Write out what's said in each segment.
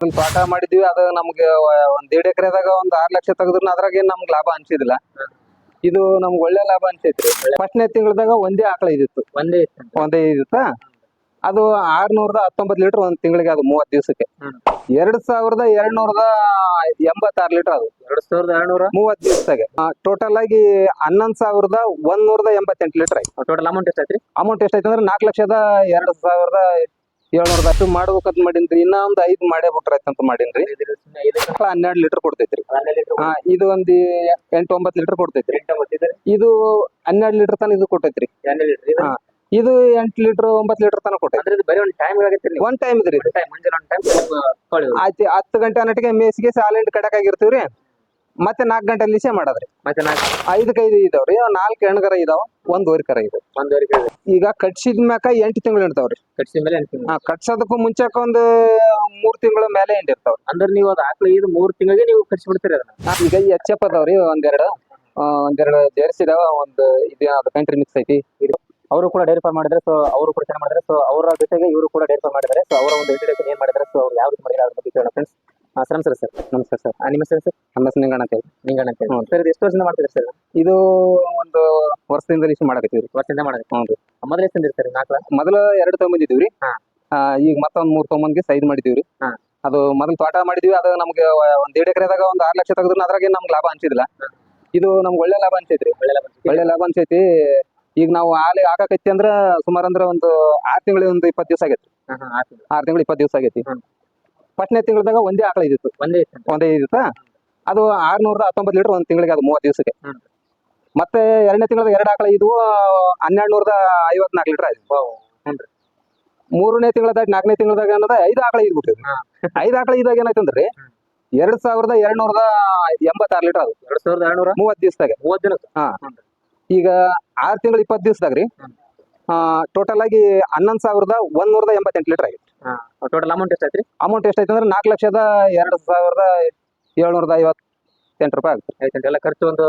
ಒಂದ್ ತೋಟ ಮಾಡಿದ್ವಿ ಅದು ನಮ್ಗೆ ಒಂದ್ ದೇಡ್ ಎಕರೆದಾಗ ಒಂದ್ ಆರ್ ಲಕ್ಷ ತೆಗೆದ್ರು ಅದ್ರಾಗ ಏನ್ ನಮ್ಗೆ ಲಾಭ ಅನ್ಸಿದಿಲ್ಲ. ಇದು ನಮ್ಗ್ ಒಳ್ಳೆ ಲಾಭ ಅನ್ಸೈತ್ರಿ. ಫಸ್ಟ್ನೇ ತಿಂಗಳದಾಗ ಒಂದೇ ಆಕಳ ಇದಿತ್ತು. ಒಂದೇ ಒಂದೇ ಇದಿತ್ತ? ಅದು ಆರ್ನೂರದ ಹತ್ತೊಂಬತ್ತು ಲೀಟರ್ ಒಂದ್ ತಿಂಗಳಿಗೆ ಅದು ಮೂವತ್ ದಿವಸಕ್ಕೆ. ಎರಡ್ ಸಾವಿರದ ಎರಡ್ ನೂರದ ಎಂಬತ್ತಾರು ಲೀಟರ್ ಅದು. ಎರಡ್ ಸಾವಿರದ ಎರಡ್ನೂರ? ಮೂವತ್ ದಿವಸದಾಗ. ಟೋಟಲ್ ಆಗಿ ಹನ್ನೊಂದ್ ಸಾವಿರದ ಒಂದ್ ನೂರದ ಎಂಬತ್ತೆಂಟು ಲೀಟರ್ ಆಯ್ತು. ಟೋಟಲ್ ಅಮೌಂಟ್ ಎಷ್ಟಾಯ್ತ್ರಿ ಅಮೌಂಟ್ ಎಷ್ಟೈತೆ ಅಂದ್ರೆ ನಾಲ್ಕು ಲಕ್ಷದ ಎರಡ್ ಸಾವಿರದ ಏಳ್ನೂರದ ಅಷ್ಟು ಮಾಡ್ಬೇಕಂತ ಮಾಡೀನ್ರಿ. ಇನ್ನ ಒಂದ್ ಐದ್ ಮಾಡೇ ಬಿಟ್ರೈತೆ ಅಂತ ಮಾಡೀನ್ರಿ ಹನ್ನೆರಡ್ ಲೀಟರ್ ಕೊಡ್ತೈತ್ರಿ. ಹಾ ಇದು ಒಂದ್ ಎಂಟು ಒಂಬತ್ತು ಲೀಟರ್ ಕೊಡ್ತೈತ್ರಿ. ಇದು ಹನ್ನೆರಡು ಲೀಟರ್ ತನ ಇದು ಕೊಟ್ಟೈತ್ರಿ. ಹಾ. ಇದು ಎಂಟು ಲೀಟರ್ ಒಂಬತ್ತು ಲೀಟರ್ ತನ ಕೊಟ್ಟೈತ್ರಿ. ಒಂದು ಟೈಮ್ ಇದ್ರಿ ಒಂದು ಟೈಮ್ ಮುಂಜಾನೆ ಒಂದು ಟೈಮ್ ಕೊಳ್ಳಿ ಆಯ್ತು ಹತ್ತು ಗಂಟೆ ಅನ್ನಟಿಗೆ ಮೇಸಿಗೆ ಸಾಲೆಂಟ್ ಕಡಕ್ ಆಗಿರ್ತೀವ್ರಿ. ಮತ್ತೆ ನಾಲ್ಕು ಗಂಟೆ ಲಿಸೆ ಮಾಡದ್ರಿ. ಮತ್ತೆ ನಾಲ್ಕು ಕೈದು ಐದು ಇದಾವ್ರಿ ನಾಲ್ಕು ಹೆಣ್ಗರ ಇದಾವ ಒಂದ್ ಓರಿ ಕರ ಇದೆ. ಒಂದೂವರೆ ಕೇಳಿದೆ ಈಗ ಕಟ್ಸಿದ ಮ್ಯಾಕ ಎಂಟು ತಿಂಗಳು ಇರ್ತಾವ್ರಿ ಕಟ್ಸಿದ ಮೇಲೆ ಎಂಟು ತಿಂಗಳು. ಹಾ ಕಟ್ಸೋದಕ್ಕೂ ಮುಂಚೆ ಒಂದು ಮೂರ್ ತಿಂಗಳ ಮೇಲೆ ಎಂಟು ಇರ್ತಾವ್ರಿ. ಅಂದ್ರೆ ನೀವು ಅದು ಆಕಳು ಇದು ಮೂರು ತಿಂಗಳಿಗೆ ನೀವು ಕಟ್ಸಿ ಬಿಡ್ತೀರಿ ಅದನ್ನ ಈಗ ಈ ಎಚ್ ಎಫ್ ಅದಾವ್ರಿ ಒಂದೆರಡು ಆ, ಒಂದೆರಡು ಜೆರ್ಸಿ ಇದಾವ ಒಂದು ಇದು ಅದು ಕಂಟ್ರಿ ಮಿಕ್ಸ್ ಐತಿ. ಅವರು ಕೂಡ ಡೈರಿ ಫಾರ್ಮ್ ಮಾಡಿದ್ರೆ ಸೊ ಅವರು ಕೂಡ ಚೆನ್ನಾಗಿ ಮಾಡಿದ್ರೆ ಸೊ ಅವರ ಜೊತೆಗೆ ಇವರು ಕೂಡ ಡೈರಿ ಫಾರ್ಮ್ ಮಾಡಿದ್ದಾರೆ ಸೊ ಅವರ ಒಂದು ಇಂಟ್ರಡಕ್ಷನ್ ಏನ್ ಮಾಡಿದ್ದಾರೆ ಸೊ ಅವ್ರು ಯಾವ ರೀತಿ ಮಾಡಿದ್ದಾರೆ ಅದ್ರ ಬಗ್ಗೆ ಕೇಳೋಣ ಫ್ರೆಂಡ್ಸ್ ಸರ್ ನಮಸ್ಕಾರ ಸರ್. ನಮಸ್ಕಾರ ಸರ್. ನಿಮ್ಮ ಹೆಸರು ಸರ್? ನಮ್ಮ ಹೆಸರು ನಿಂಗಣ್ಣ ಅಂತ ಹೇಳಿ. ನಿಂಗಣ್ಣ ಅಂತ ಹ್ಞೂ. ಸರ್ ಇದು ಎಷ್ಟು ವರ್ಷದಿಂದ ಮಾಡ್ತಿದ್ದೀರಿ ಸರ್? ಇದು ಒಂದು ವರ್ಷದಿಂದ ಇಷ್ಟು ಮಾಡಕತ್ತೀವಿ. ವರ್ಷದಿಂದ ಮಾಡಕ್ಕೆ ಹ್ಞೂ ರೀ ಮೊದಲು ಎಷ್ಟು ತಂದಿರಿ ಸರ್ ನಾಲ್ಕು? ಮೊದಲ ಎರಡು ತೊಗೊಂಬಂದಿದ್ದೀವಿ ರೀ. ಹಾ. ಈಗ ಮತ್ತೊಂದ್ ಮೂರ್ ಸೈಜ್ ಮಾಡಿದ್ದೀವಿ ರೀ. ಹಾ. ಅದು ಮೊದಲು ತೋಟ ಮಾಡಿದ್ವಿ ಅದು ನಮ್ಗೆ ಒಂದ್ ದೇಡ್ ಎಕರೆದಾಗ ಒಂದ್ ಆರ್ ಲಕ್ಷ ತೆಗೆದ್ರು ಅದ್ರಾಗ ನಮ್ಗೆ ಲಾಭ ಅನ್ಸಿದಿಲ್ಲ ಇದು ನಮ್ಗೆ ಒಳ್ಳೆ ಲಾಭ ಅನ್ಸೈತ್ರಿ. ಒಳ್ಳೆ ಲಾಭ ಅನ್ಸುತ್ತೆ. ಒಳ್ಳೆ ಲಾಭ ಅನ್ಸೈತಿ. ಈಗ ನಾವು ಹಾಲಿ ಹಾಕಕೈತಿ ಅಂದ್ರ ಸುಮಾರು ಅಂದ್ರ ಒಂದು ಆರ್ ತಿಂಗಳ ಒಂದು ಇಪ್ಪತ್ತು ದಿವಸ ಆಗೈತಿ ಆರ್ ತಿಂಗಳು. ಇಪ್ಪತ್ತು ದಿವಸ ಆಗೈತಿ. ಫಸ್ಟ್ನೇ ತಿಂಗಳದಾಗ ಒಂದೇ ಆಕಳ ಇದ್ದಿತ್ತು. ಒಂದೇ ಒಂದೇ ಇದಿತ್ತ ಅದು ಆರ್ನೂರದ ಹತ್ತೊಂಬತ್ತು ಲೀಟರ್ ಒಂದು ತಿಂಗಳಿಗೆ ಅದು ಮೂವತ್ತು ದಿವಸಕ್ಕೆ. ಮತ್ತೆ ಎರಡನೇ ತಿಂಗಳದ ಎರಡು ಆಕಳ ಇದ್ವು ಹನ್ನೆರಡು ನೂರದ ಐವತ್ನಾಲ್ಕು ಲೀಟರ್ ಆಯ್ತು. ಮೂರನೇ ತಿಂಗಳದಾಗ ನಾಲ್ಕನೇ ತಿಂಗಳದಾಗ ಅನ್ನೋದ ಐದು ಆಕಳ ಇದ್ಬಿಟ್ಟು ಹಾ. ಐದು ಆಕಳ ಇದಾಗ ಏನಾಯ್ತಂದ್ರಿ. ಎರಡ್ ಸಾವಿರದ ಎರಡ್ ನೂರದ ಎಂಬತ್ತಾರು ಲೀಟರ್ ಅದು ಎರಡ್ ಸಾವಿರದ ಎರಡ್ನೂರ ಮೂವತ್ತು ದಿವಸದಾಗ. ಮೂವತ್ತು ದಿನ ಈಗ ಆರು ತಿಂಗಳ ಇಪ್ಪತ್ತು ದಿವಸದಾಗ ರೀ. ಟೋಟಲ್ ಆಗಿ ಹನ್ನೊಂದು ಸಾವಿರದ ಒಂದ್ ನೂರದ ಎಂಬತ್ತೆಂಟು ಲೀಟರ್ ಆಗಿತ್ತು ಟೋಟಲ್ ಅಮೌಂಟ್ ಎಷ್ಟಾಯ್ತ್ರಿ? ಅಮೌಂಟ್ ಎಷ್ಟೈತೆ ಅಂದ್ರೆ ನಾಲ್ಕು ಲಕ್ಷದ ಎರಡು ಸಾವಿರದ ಏಳ್ನೂರದ ಐವತ್ತೆಂಟು ರೂಪಾಯಿ ಆಗುತ್ತೆ. ಐತೆ ಎಲ್ಲ ಖರ್ಚು ಒಂದು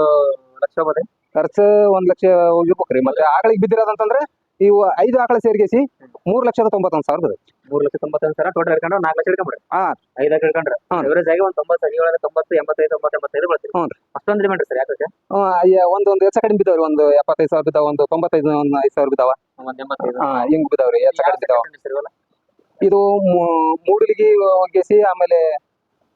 ಲಕ್ಷ ಹೋಗೋದ್ರಿ ಖರ್ಚು ಒಂದ್ ಲಕ್ಷ ಹೋಗಿರ್ಬೇಕ್ರಿ ಮತ್ತೆ ಆಕಳಿಗೆ ಬಿದ್ದಿರೋದಂತಂದ್ರೆ ಇವು ಐದು ಆಕಳ ಸೇರ್ಗಿಸಿ ಮೂರ್ ಲಕ್ಷದ ತೊಂಬತ್ತೊಂದು ಸಾವಿರ ಬರುತ್ತೆ ಮೂರು ಲಕ್ಷ ತೊಂಬತ್ತೊಂದು ಸಾವಿರ ಟೋಟಲ್ ಹಿಡ್ಕೊಂಡ್ರೆ ನಾಲ್ಕು ಲಕ್ಷ ಹಿಡ್ಕೊಂಡ್ರೆ ಹಾ. ಐದು ಲಕ್ಷ ಹಿಡ್ಕೊಂಡ್ರೆ ಹ್ಞೂ. ಎವರೇಜ್ ಆಗಿ ಒಂದು ತೊಂಬತ್ತು ಏಳು ತೊಂಬತ್ತು ಎಂಬತ್ತೈದು ತೊಂಬತ್ತು ಎಂಬತ್ತೈದು ಬರ್ತೀವಿ ಹ್ಞೂ ರೀ. ಅಷ್ಟೊಂದು ಡಿಮ್ಯಾಂಡ್ ಸರ್ ಯಾಕೆ ಒಂದ್ ಒಂದು ಹೆಚ್ಚ ಕಡಿಮೆ ಬಿದ್ದಾವ್ರಿ. ಒಂದು ಎಪ್ಪತ್ತೈದು ಸಾವಿರ ಬಿದ್ದಾವ ಒಂದು ತೊಂಬತ್ತೈದು ಒಂದು ಐದು ಸಾವಿರ ಬಿದ್ದಾವ. ಒಂದು ಎಂಬತ್ತೈದು. ಹಾ ಹಿಂಗ್ ಬಿದ್ದಾವ್ರಿ. ಹೆಚ್ಚ ಕಡಿಮೆ ಬಿದ್ದಾವ? ಇದು ಮೂಡಲಿಗಿ ಹೋಗಿಸಿ ಆಮೇಲೆ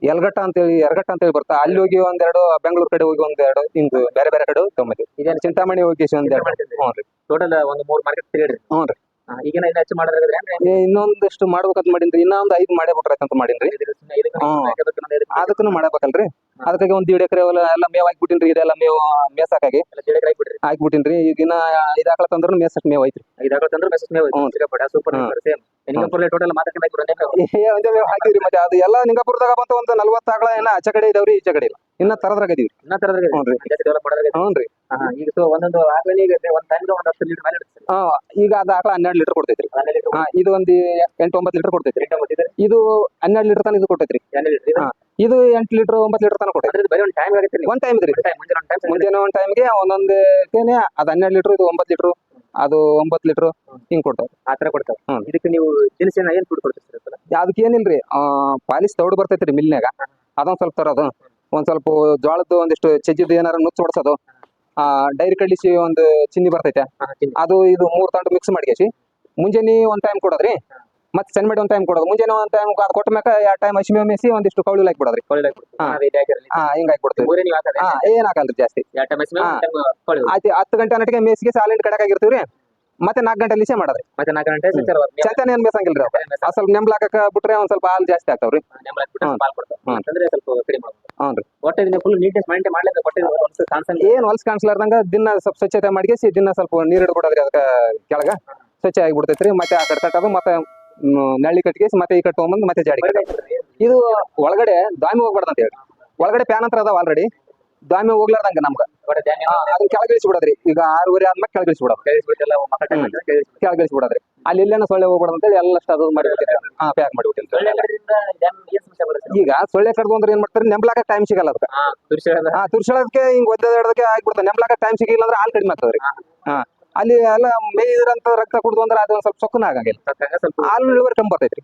ಯಲ್ಗಟ್ಟ ಅಂತೇಳಿ ಯರಗಟ್ಟ ಅಂತೇಳಿ ಬರ್ತಾ ಅಲ್ಲಿ ಹೋಗಿ ಒಂದೆರಡು ಬೆಂಗಳೂರು ಕಡೆ ಹೋಗಿ ಒಂದೆರಡು ಹಿಂಗ್ ಬೇರೆ ಬೇರೆ ಕಡೆ ತೊಗೊಂಬತ್ತೀವಿ ಇದೇನು ಚಿಂತಾಮಣಿ ಹೋಗಿ ಒಂದೆರಡು. ಹ್ಞೂ ರೀ. ಟೋಟಲ್ ಒಂದು ಮೂರು ಮಾರ್ಕೆಟ್ ತಿರುಗಿಡ್ರಿ ಹ್ಞೂ ರೀ. ಈಗಿನ ಇನ್ನು ಹೆಚ್ಚು ಮಾಡೋದ್ರೆ ಇನ್ನೊಂದಷ್ಟು ಮಾಡ್ಬೇಕಂತ ಮಾಡಿನ್ರಿ. ಇನ್ನೊಂದ್ ಒಂದ್ ಐದು ಮಾಡೇ ಅಂತ. ಹಾಕಬೇಕು ಅನ್ನೋದು ಅದಕ್ಕೂ ಮಾಡಬೇಕಲ್ರಿ. ಅದಕ್ಕಾಗಿ ಒಂದ್ ಎರಡು ಎಕರೆ ಎಲ್ಲ ಮೇವ್ ಹಾಕ್ಬಿಟ್ಟಿನ್ರಿ. ಇದೆಲ್ಲ ಮೇವ್ ಜೋಡಿಗೆ ಹಾಕ್ಬಿಡ್ರಿ ಹಾಕ್ಬಿಟ್ಟಿನ್ರಿ. ಈಗ ಇನ್ನ ಐದು ತಂದ್ರೆ ತಂದ್ರು ಮೇಸಷ್ಟು ಮೇವ್ ಐತ್ರಿ. ಐದು ಹಾಕ್ಲತ್ತಂದ್ರೂ ಮೇಸಷ್ಟು ಮೇವ್ ಐತ್ರಿ. ಸೂಪರ್. ಸೇಮ್ ಟೋಟಲ್ ಮಾತಾಡ್ಕೊಂಡು ಒಂದೇ ಹಾಕಿದ್ರಿ ಮತ್ತೆ ಅದು ಎಲ್ಲ ನಿಂಗಾಪುರದಾಗ ಬಂತ ಒಂದು ನಲ್ವತ್ತು ಆಕಳ ಏನ ಆಚೆ ಕಡೆ ಇದಾವ್ರಿ ಈಚೆ ಕಡೆ ಇಲ್ಲ. ಇನ್ನ ತರದ್ರಾಗ ಇದೀವಿ ಇನ್ನ ಈಗ ಸೊ ಒಂದೊಂದು ಈಗ ಒಂದು ಟೈಮ್ ಒಂದ್ ಹತ್ತು ಲೀಟರ್ ಮೇಲೆ ಇಡ್ತೀರಿ ಹಾ ಈಗ ಅದ ಆಕಳ ಹನ್ನೆರಡು ಲೀಟರ್ ಕೊಡ್ತೈತ್ರಿ. ಹನ್ನೆರಡು ಲೀಟರ್ ಹಾ ಇದು ಒಂದು ಎಂಟು ಒಂಬತ್ತು ಲೀಟರ್ ಕೊಡ್ತೈತ್ರಿ. ಇದು ಹನ್ನೆರಡು ಲೀಟರ್ ತನ ಇದು ಇದು? ಹಾ. ಇದು ಎಂಟು ಲೀಟರ್ ಒಂಬತ್ತು ಲೀಟರ್ ಬರೀ ಒಂದು ಟೈಮ್ ಒಂದ್ ಟೈಮ್ ಇದ್ರಿ. ಮುಂಜಾನೆ ಒಂದು ಟೈಮ್ ಮುಂಜಾನೆ ಒಂದ್ ಟೈಮ್ಗೆ ಒಂದೊಂದು ಏನೇ ಅದು ಹನ್ನೆರಡು ಲೀಟರ್ ಇದು ಒಂಬತ್ತು ಲೀಟರ್ ಅದು ಒಂಬತ್ ಲೀಟರ್ ಹಿಂಗ್ ಕೊಡ್ತಾವ ಆ ತರ ಕೊಡ್ತಾವೆ ಹ್ಮ್. ಇದಕ್ಕೆ ನೀವು ಏನ್ ಫುಡ್ ಕೊಡ್ತೀರಿ ಸರ್? ಅದಕ್ಕೆ? ಏನಿಲ್ರಿ ಆ ಪಾಲಿಸ್ ತೌಡ್ ಬರ್ತೈತ್ರಿ ಮಿಲ್ನ್ಯಾಗ. ಅದೊಂದ್ ಸ್ವಲ್ಪ ತರೋದು. ಒಂದ್ ಸ್ವಲ್ಪ ಜೋಳದ್ದು ಒಂದಿಷ್ಟು ಚಜ್ಜಿದ್ ಏನಾರ ನುಚ್ಚು ಹೊಡ್ಸೋದು. ಆ ಡೈರಿ ಕಳಿಸಿ ಒಂದು ಚಿನ್ನಿ ಬರ್ತೈತೆ. ಹಾ, ತಿನ್ನಿ. ಅದು ಇದು ಮೂರ್ ತಂಡ ಮಿಕ್ಸ್ ಮಾಡ್ಕೇಸಿ ಮುಂಜಾನೆ ಒಂದ್ ಟೈಮ್ ಕೊಡೋದ್ರಿ. ಮತ್ತೆ ಸಣ್ಣ ಮಾಡಿ ಒಂದ್ ಟೈಮ್ ಕೊಡೋದು. ಮುಂಜಾನೆ ಒಂದ್ ಟೈಮ್ ಅದು ಕೊಟ್ಟ ಮ್ಯಾಕ ಎರಡು ಟೈಮ್ ಹಸಿ ಮೆಸಿ ಮೇಸಿ ಒಂದಿಷ್ಟು ಕೌಳಿ ಹಾಕಿ ಬಿಡೋದ್ರಿ. ಹಾ. ಹಿಂಗ್ ಹಾಕಿ ಬಿಡ್ತೀವಿ ಹಾ ಏನ್ ಹಾಕಲ್ರಿ ಜಾಸ್ತಿ. ಆಯ್ತು ಹತ್ತು ಗಂಟೆ ಅನ್ನಟಿಗೆ ಮೇಸಿಗೆ ಸಾಲಿಂಡ್ ಕಡಕಾಗಿರ್ತೀವ್ರಿ ಮತ್ತೆ ನಾಲ್ಕು ಗಂಟೆ ಲಿಸೆ ಮಾಡೋದ್ರಿ. ಮತ್ತೆ ನಾಲ್ಕು ಗಂಟೆ. ಚಂತನ ಏನ್ ಮೇಸಂಗಿಲ್ರಿ ಅವ್ ಸ್ವಲ್ಪ ನೆಂಬ್ಲ ಹಾಕಕ ಬಿಟ್ರೆ ಒಂದ್ ಸ್ವಲ್ಪ ಹಾಲು ಜಾಸ್ತಿ ಆಗ್ತಾವ್ರಿ. ಏನ್ ಹೊಲ್ಸ್ ಕಾಣಿಸ್ಲಾರ್ದಂಗ ದಿನ ಸ್ವಲ್ಪ ಸ್ವಚ್ಛತೆ ಮಾಡಿಗೆಸಿ ದಿನ ಸ್ವಲ್ಪ ನೀರ್ ಇಡ್ಬಿಡೋದ್ರಿ ಅದಕ್ಕೆ ಕೆಳಗ. ಸ್ವಚ್ಛ ಆಗಿಬಿಡ್ತೈತ್ರಿ. ಮತ್ತೆ ಆ ಕಡೆ ತಟ್ಟದು ಮತ್ತೆ ನಳ್ಳಿ ಕಟ್ಟಿಗೆ ಮತ್ತೆ ಈ ಕಟ್ ತೊಗೊಂಬಂದು ಮತ್ತೆ ಜಾಡಿ. ಇದು ಒಳಗಡೆ ದ್ವಾಮಿ ಹೋಗ್ಬಾರ್ದು ಅಂತ ಹೇಳಿ. ಒಳಗಡೆ ಪ್ಯಾನ್ ಅಂತ ಅದಾವ ಆಲ್ರೆಡಿ ದ್ವಾಮಿ ಹೋಗ್ಲಾರ್ದಂಗ ನಮ್ಗ. ಅದನ್ನ ಕೆಳಗಿಳಿಸಿ ಬಿಡೋದ್ರಿ ಈಗ ಆರೂವರೆ ಆದ್ಮೇಲೆ ಕೆಳಗಿಳಿಸಿ ಬಿಡೋದು ಹ್ಮ್. ಕೆಳಗಿಳಿಸಿ ಬಿಡೋದ್ರಿ ಅಲ್ಲಿ ಇಲ್ಲೇನೋ ಸೊಳ್ಳೆ ಹೋಗ್ಬಾರ್ದು ಅಂತೇಳಿ ಎಲ್ಲ ಅದು ಮಾಡಿಬಿಟ್ಟಿರಿ ಹಾ ಪ್ಯಾಕ್ ಮಾಡಿಬಿಟ್ಟಿರಿ ಈಗ ಸೊಳ್ಳೆ ಕಡ್ದು ಅಂದ್ರೆ ಏನ್ ಮಾಡ್ತಾರೆ? ನೆಂಬ್ಲಾಕ ಟೈಮ್ ಸಿಗಲ್ಲ ಅದಕ್ಕೆ. ಹಾ ತುರ್ಸಳದಕ್ಕೆ ಹಿಂಗ್ ಒದ್ದಕ್ಕೆ ಆಗ್ಬಿಡ್ತಾರೆ ನೆಂಬ್ಲಾಕ ಟೈಮ್ ಸಿಗಿಲ್ಲ ಅಂದ್ರೆ ಹಾಲ್ ಕಡಿಮೆ ಆಗ್ತದ್ರಿ. ಹಾ. ಅಲ್ಲಿ ಎಲ್ಲ ಮೇಯ್ದ್ರಂತ ರಕ್ತ ಕುಡ್ದು ಅಂದ್ರೆ ಅದು ಸ್ವಲ್ಪ ಸೊಕ್ಕನ ಆಗಂಗಿಲ್ಲ ಹಾಲು ಇಳುವರಿ ಕಮ್ಮಿ ಬರ್ತೈತ್ರಿ.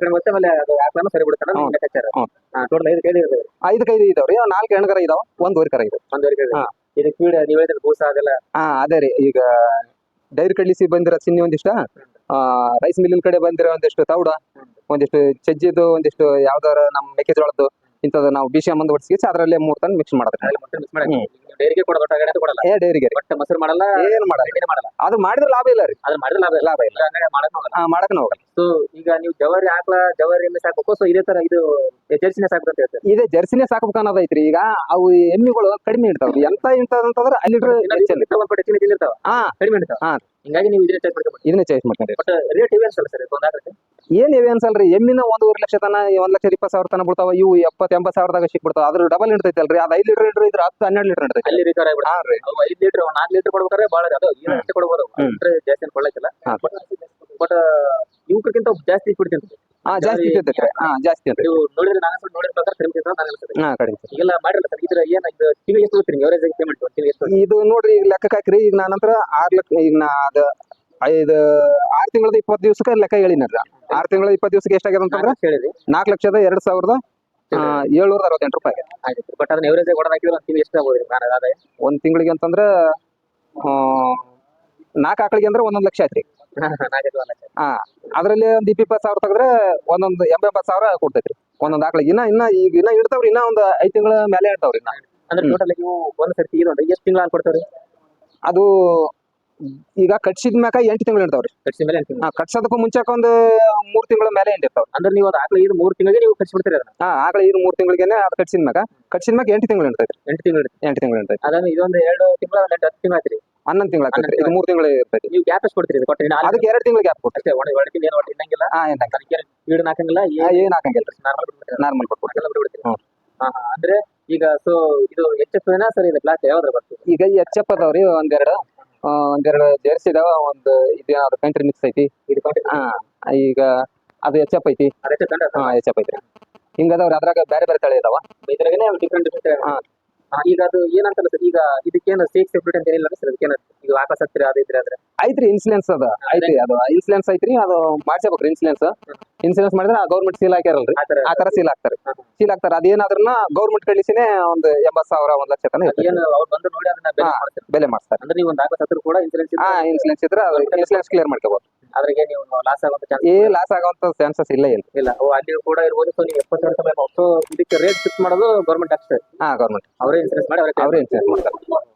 ಕಡಿಮೆ ಆಮೇಲೆ ಅದು ಆಕಳನ್ನು ಸರಿ ಬಿಡುತ್ತೆ ಹ್ಞೂ. ಲೆಕ್ಕಾಚಾರ ಹ್ಞೂ. ಟೋಟಲ್ ಐದು ಇರ್ತದೆ. ಐದು ಕೈದು ಇದಾವ್ರಿ ನಾಲ್ಕು ಇದಾವ ಒಂದೂವರೆ ಕರ ಇದಾವ. ಒಂದ್ ಹಾ. ಇದು ಕೀಡ ನೀವು ಹೇಳಿದ್ರೆ ಬೂಸ ಅದೆಲ್ಲ. ಹಾ ಅದೇ ರೀ ಈಗ ಡೈರಿ ಕಡ್ಲಿಸಿ ಬಂದಿರೋ ಚಿನ್ನಿ ಒಂದಿಷ್ಟ ಆ ರೈಸ್ ಮಿಲ್ಲಿನ ಕಡೆ ಬಂದಿರೋ ಒಂದಿಷ್ಟು ತೌಡ ಒಂದಿಷ್ಟು ಚಜ್ಜಿದು ಒಂದಿಷ್ಟು ಯಾವ್ದಾರ ನಮ್ಮ ಮೆಕ್ಕೆಜೋಳದ್ದು ಇಂಥದ್ದು ನಾವು ಬಿ ಸಿ ಅದ್ರಲ್ಲೇ ಮೂರ್ ಅದರಲ್ಲಿ ಮಿಕ್ಸ್ ತಂದು ಮಿಕ್ಸ್ ಮಾಡಿ ಹ್ಮ್. ನೀವು ಡೈರಿಗೆ ಕೊಡಲ್ಲ. ಏ ಡೈರಿಗೆ. ಬಟ್ ಮೊಸರು ಮಾಡಲ್ಲ ಏನು ಮಾಡಲ್ಲ. ಮಾಡಲ್ಲ. ಅದು ಮಾಡಿದ್ರೆ ಲಾಭ ಇಲ್ಲ ರೀ. ಅದು ಮಾಡಿದ್ರೆ ಲಾಭ ಇಲ್ಲ. ಲಾಭ ಇಲ್ಲ. ಮಾಡಕ್ ಹೋಗಲ್ಲ ಮಾಡಕ್ ಹೋಗಲ್ಲ ಸೊ ಈಗ ನೀವು ಜವಾರಿ ಜವಾರಿ ಎಮ್ಮೆ ಸಾಕ್ಬೇಕು. ಸೊ ಇದೇ ತರ ಇದು ಜರ್ಸಿನೇ ಸಾಕ್ಬೇಕು ಅಂತ ಹೇಳ್ತಾರೆ? ಇದೇ ಜರ್ಸಿನೇ ಸಾಕ್ಬೇಕು ಅನ್ನೋದೈತ್ರಿ. ಈಗ ಅವು ಎಮ್ಮಿಗಳು ಕಡಿಮೆ ಇರ್ತಾವ್ರಿ. ಎಂತ ಇಂತದಂತಂದ್ರೆ ಅಲ್ಲಿ ಹೆಚ್ಚಲ್ಲಿ ಒಂದ್ ಕಡೆ ಚಿನ್ನ ತಿಂದಿರ್ತಾವ ಹಾ. ಕಡಿಮೆ ಇರ್ತಾವ. ಹಿಂಗಾಗಿ ನೀವು ಇದನ್ನ ಚಾಯ್ಸ್ ಮಾಡ್ಕೊಂಡು ಇದನ್ನೇ ಚಾಯ್ಸ್ ಮಾಡ್ಕೊಂಡ್ರಿ. ಬಟ್ ರೇಟ್ ಇವೆ ಅನ್ಸಲ್ಲ ಸರ್ ಒಂದ್ ಏನ್ ಇವೆ ಅನ್ಸಲ್ರಿ? ಎಮ್ಮಿನ ಒಂದೂವರೆ ಲಕ್ಷ ತನ ಒಂದ್ ಲಕ್ಷ ಇಪ್ಪತ್ತು ಸಾವಿರ ತನ ಬಿಡ್ತಾವ ಇವು ಎಪ್ಪತ್ತ ಎಂಬತ್ ಸಾವಿರದಾಗ ಸಿಕ್ಬಿಡ್ತಾವ. ಅದ್ರ ಡಬಲ್ ಇಡ್ತೈತಲ್ರಿ ಅದ್ ಐದು ಲೀಟರ್ ಇಡ್ರಿ ಇದ್ರ ಹತ್ತು ಹನ್ನೆರಡು ಲೀಟರ್ ಇರ್ತೈತಿ ಅಲ್ಲಿ ರಿಕವರ್ ಆಗ್ಬಿಡ ರೀ ಐದು ಲೀಟರ್ ನಾಲ್ಕು ಲೀಟರ್ ಕೊಡ್ಬೇಕಾದ್ರೆ ಭಾಳ ಅದು ಅಷ್ಟೇ ಕೊಡ್ಬೋದು. ಜಾಸ್ತಿ ಕೊಡ್ಲಿಕ್ಕಿಲ್ಲ. ಬಟ್ ಇವಕ್ಕಿಂತ ಜಾಸ್ತಿ ಕೊಡ್ತೀನಿ. ಹಾ ಜಾಸ್ತಿ ಇರ್ತೈತಿ ಹಾ ಜಾಸ್ತಿ ಅಂತ ನೀವು ನೋಡಿದ್ರೆ ನಾನು ಸ್ವಲ್ಪ ನೋಡಿದ ಪ್ರಕಾರ ಕಡಿಮೆ ನಾನು ಅನ್ಸುತ್ತೆ. ಹಾ ಕಡಿಮೆ ಈಗೆಲ್ಲ ಮಾಡಿರಲ್ಲ ಸರ್ ಇದ್ರ ಏನ ಇದು ಎಷ್ಟು ಹೋಗ್ತೀರಿ ಎವರೇಜ್ ಪೇಮೆಂಟ್ ಟಿವಿ ಎಷ್ಟು ಇದು ನೋಡ್ರಿ ಈಗ ಲೆಕ್ಕ ಹಾಕ್ರಿ. ಈಗ ನಾನಂತರ ನಂತರ ಆರ್ ಲಕ್ಷ ಈಗ ನಾ ಅದ ಐದು ಆರ್ ತಿಂಗಳದ ಇಪ್ಪತ್ತು ದಿವಸಕ್ಕೆ ಲೆಕ್ಕ ಹೇಳಿನಲ್ಲ ಆರ್ ತಿಂಗಳ ಇಪ್ಪತ್ತು ದಿವಸಕ್ಕೆ ಎಷ್ಟಾಗ್ಯದ ಅಂತಂದ್ರೆ ಹೇಳಿರಿ ನಾಲ್ಕು ಲಕ್ಷದ ಎರಡ್ ಸಾವಿರದ ಏಳ್ನೂರ ಅರವತ್ತೆಂಟು ರೂಪಾಯಿ. ಆಯ್ತು ಬಟ್ ಅದನ್ನ ಎವರೇಜ್ ಹೊಡೆದ ಹಾಕಿದ್ರೆ ಒಂದು ಟಿವಿ ಎಷ್ಟು ಆಗ್ಬೋದು ನಾನು ಆದಾಯ? ಒಂದ್ ತಿಂಗಳಿಗೆ ಅಂತಂದ್ರೆ ನಾಲ್ಕು ಆಕಳಿಗೆ ಅಂದ್ರೆ ಒಂದೊಂದು ಲಕ್ಷ ಐತ್ರಿ ಒಂದು ಲಕ್ಷ ಅದ್ರಲ್ಲಿ ಒಂದ್ ಇಪ್ಪತ್ತು ಸಾವಿರ ತೆಗೆದ್ರೆ ಒಂದೊಂದು ಎಂಬತ್ತು ಸಾವಿರ ಕೊಡ್ತೈತ್ರಿ. ಒಂದೊಂದು ಆಕಳಿಗೆ. ಇನ್ನ ಇನ್ನ ಈಗ ಇನ್ನ ಇಡ್ತಾವ್ರಿ. ಇನ್ನ ಒಂದು ಐದು ತಿಂಗಳ ಮೇಲೆ ಇಡ್ತಾವ್ರಿ ಇನ್ನ. ಅಂದ್ರೆ. ಟೋಟಲ್ ನೀವು ಒಂದ್ ಸರ್ತಿ ಎಷ್ಟು ತಿಂಗಳು ಅದು ಈಗ ಕಟ್ಸಿದ ಮ್ಯಾಕ ಎಂಟು ತಿಂಗಳು ಇರ್ತಾವ್ರಿ. ಕಟ್ಸಿದ ಮೇಲೆ ಎಂಟು ಕಟ್ಸೋದಕ್ಕೂ ಮುಂಚೆಕ ಒಂದು ಮೂರ್ ತಿಂಗಳ ಮೇಲೆ ಎಂಟಿರ್ತಾವ ಅಂದ್ರೆ ನೀವು ಅದು ಆಕಳು ಇದು ಮೂರು ತಿಂಗಳಿಗೆ ನೀವು ಕಟ್ಸಿ ಬಿಡ್ತೀರಿ ಅದನ್ನ? ಹಾ ಆಕಳ ಇದು ಮೂರ್ ತಿಂಗಳಿಗೆನೆ ಅದು ಕಟ್ಸಿದ ಮ್ಯಾಕ. ಕಟ್ಸಿದ ಮ್ಯಾಕ ಎಂಟು ತಿಂಗಳು ಇರ್ತೈತಿ ಎಂಟು ತಿಂಗಳು ಎಂಟು ತಿಂಗಳು ಇರ್ತೈತಿ ಅದನ್ನ ಇದೊಂದು ಎರಡು ತಿಂಗಳ ಒಂದು ಎಂಟು ಹತ್ತು ತಿಂಗಳು ಆಯ್ತು ಹನ್ನೊಂದು ತಿಂಗಳು ಇದು ಮೂರ್ ತಿಂಗಳು ಇರ್ತೈತಿ ನೀವು ಗ್ಯಾಪ್ ಎಷ್ಟು ಕೊಡ್ತೀರಿ ಇದು ಕೊಟ್ಟು ಅದಕ್ಕೆ ಎರಡು ತಿಂಗಳು ಗ್ಯಾಪ್ ಕೊಟ್ಟು ಅಷ್ಟೇ ಒಣ ಒಳಗಿನ ಏನು ಒಟ್ಟು ಇನ್ನಂಗಿಲ್ಲ ಹಾ ಅದಕ್ಕೆ ಹಾಕಂಗಿಲ್ಲ ಏನ್ ಹಾಕಂಗಿಲ್ಲ. ನಾರ್ಮಲ್ ಬಿಟ್ಬಿಡ್ತೀರಿ ನಾರ್ಮಲ್ ಕೊಟ್ಬಿಡ್ರಿ ಅದೆಲ್ಲ ಬಿಟ್ಬಿಡ್ತೀರಿ. ಹ್ಮ್. ಹಾ ಹಾ ಅಂದ್ರೆ ಈಗ ಸೊ ಇದು ಎಚ್ ಎಫ್ ಸರ್ ಇದು ಕ್ಲಾಸ್ ಯಾವ್ದ್ರ ಬರ್ತದೆ? ಈಗ ಎಚ್ ಎಫ್ ಅದಾವ್ರಿ ಒಂದೆರಡು. ಒಂದೆರಡು ಜೆರ್ಸಿ ಇದಾವ ಒಂದು ಇದೇನಾದ್ರು ಕಂಟ್ರಿ ಮಿಕ್ಸ್ ಐತಿ? ಈಗ ಅದು ಎಚ್ ಎಫ್ ಐತಿ. ಹಾ ಎಚ್ ಎಫ್ ಐತಿ ಹಿಂಗದವ್ರ ಅದ್ರಾಗ ಬೇರೆ ಬೇರೆ ತಳಿ ಇದಾವ. ಇದ್ರಾಗನೇ ಡಿಫ್ರೆಂಟ್ ಡಿಫ್ರೆಂಟ್ ಹಾ. ಈಗ ಅದು ಏನಂತಲ್ಲ ಸರ್ ಈಗ ಇದಕ್ಕೇನು ಸ್ಟೇಟ್ ಸೆಪ್ರೇಟ್ ಅಂತ ಏನಿಲ್ಲ ಸರ್ ಅದಕ್ಕೆ ಈಗ ವಾಪಸ್ ಹತ್ತಿರ ಅದು ಇದ್ರೆ ಆದ್ರೆ? ಐತ್ರಿ ಇನ್ಸೂರೆನ್ಸ್ ಅದ. ಐತ್ರಿ ಅದು ಇನ್ಸೂರೆನ್ಸ್ ಐತ್ರಿ ಅದು ಮಾಡ್ಸಬೇಕ್ರಿ ಇನ್ಸೂರೆನ್ಸ್ ಇನ್ಸುರೆನ್ಸ್ ಮಾಡಿದ್ರೆ ಗೌರ್ಮೆಂಟ್ ಸೀಲ್ ಹಾಕ್ಯಾರಲ್ರಿ. ಆ ಆ ತರ ಸೀಲ್ ಹಾಕ್ತಾರೆ. ಸೀಲ್ ಹಾಕ್ತಾರೆ. ಅದೇನಾದ್ರೂ ಗೌರ್ಮೆಂಟ್ ಕಳಿಸಿನೇ ಒಂದು ಎಂಬತ್ ಸಾವಿರ ಒಂದ್ ಲಕ್ಷ ತನ ಏನು ಅವ್ರು ಬಂದು ನೋಡಿ ಅದನ್ನ ಬೆಲೆ ಮಾಡ್ತಾರೆ ಅಂದ್ರೆ ನೀವು ಒಂದು ಹತ್ತಿರ ಕೂಡ ಇನ್ಸೂರೆನ್ಸ್ ಹಾ ಇನ್ಸೂರೆನ್ಸ್ ಇದ್ರೆ ಇನ್ಸೂರೆನ್ಸ್ ಕ್ಲಿಯರ್ ಮಾಡ್ಕೋಬಹುದು ಅದ್ರಾಗೆ ನೀವು ಲಾಸ್ ಆಗುವಂತ ಚಾನ್ಸ್ ಏ ಲಾಸ್ ಆಗುವಂತ ಚಾನ್ಸಸ್ ಇಲ್ಲ ಇಲ್ಲ. ಇಲ್ಲ ಓ ಅಲ್ಲಿ ಕೂಡ ಇರ್ಬೋದು. ಸೊ ನೀವು ಎಪ್ಪತ್ತು ಸಾವಿರ ರೂಪಾಯಿ ಇದಕ್ಕೆ ರೇಟ್ ಫಿಕ್ಸ್ ಮಾಡೋದು ಗೌರ್ಮೆಂಟ್ ಅಷ್ಟೇ. ಹಾ ಗೌರ್ಮೆಂಟ್ ಅವರೇ ಇನ್ಸೂರೆನ್ಸ್ ಮಾಡಿ ಅವರೇ ಅವರೇ ಇನ್ಸೂರೆನ್ಸ್ ಮಾಡ್ತಾರೆ.